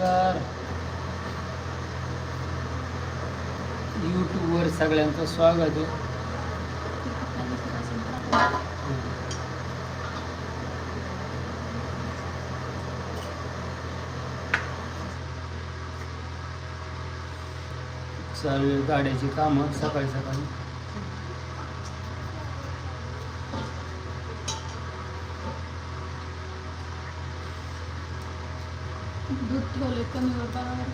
नमस्कार. यूट्यूबवर सगळ्यांचं स्वागत आहे. चालू गाड्याची कामं सकाळी सकाळी. दूध ठेवले कमी बरोबर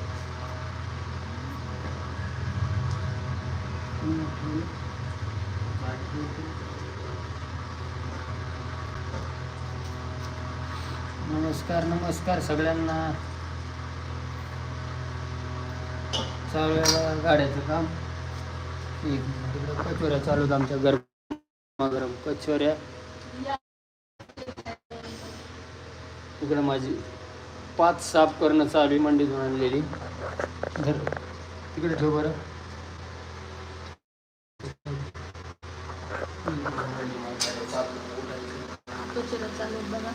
नमस्कार नमस्कार सगळ्यांना. चालू आहे गाड्याचं काम. एक तिकडं कचोऱ्या चालू आहेत आमच्या गरम कचोऱ्या. तिकडं माझी पाच साफ करणं चालू आहे आणलेली. धर. तिकडे ठेव बरं. बघा.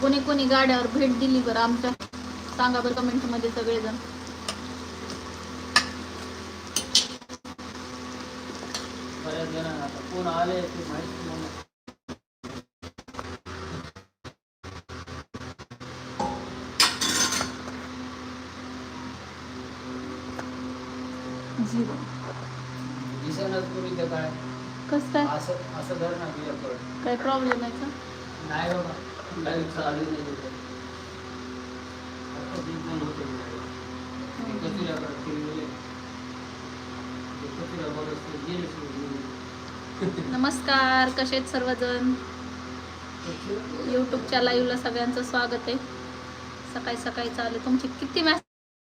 कोणी कोणी गाड्यावर भेट दिली बरं आमच्या. सांगा बरं कमेंटमध्ये सगळेजण. बऱ्याच जणांना आता कोण आले ते माहिती नाही झिरो दिसेनाच कोणी ते काय कसं काय? असं असं धर ना तुझ्याकडे. काय प्रॉब्लेम आहे का? नाही बाबा. लाईव्ह चालू नाही नमस्कार कसे आहेत सर्वजण? यूट्यूबच्या लाईव्हला सगळ्यांचं स्वागत आहे. सकाळी सकाळी चालू तुमचे किती मॅसेज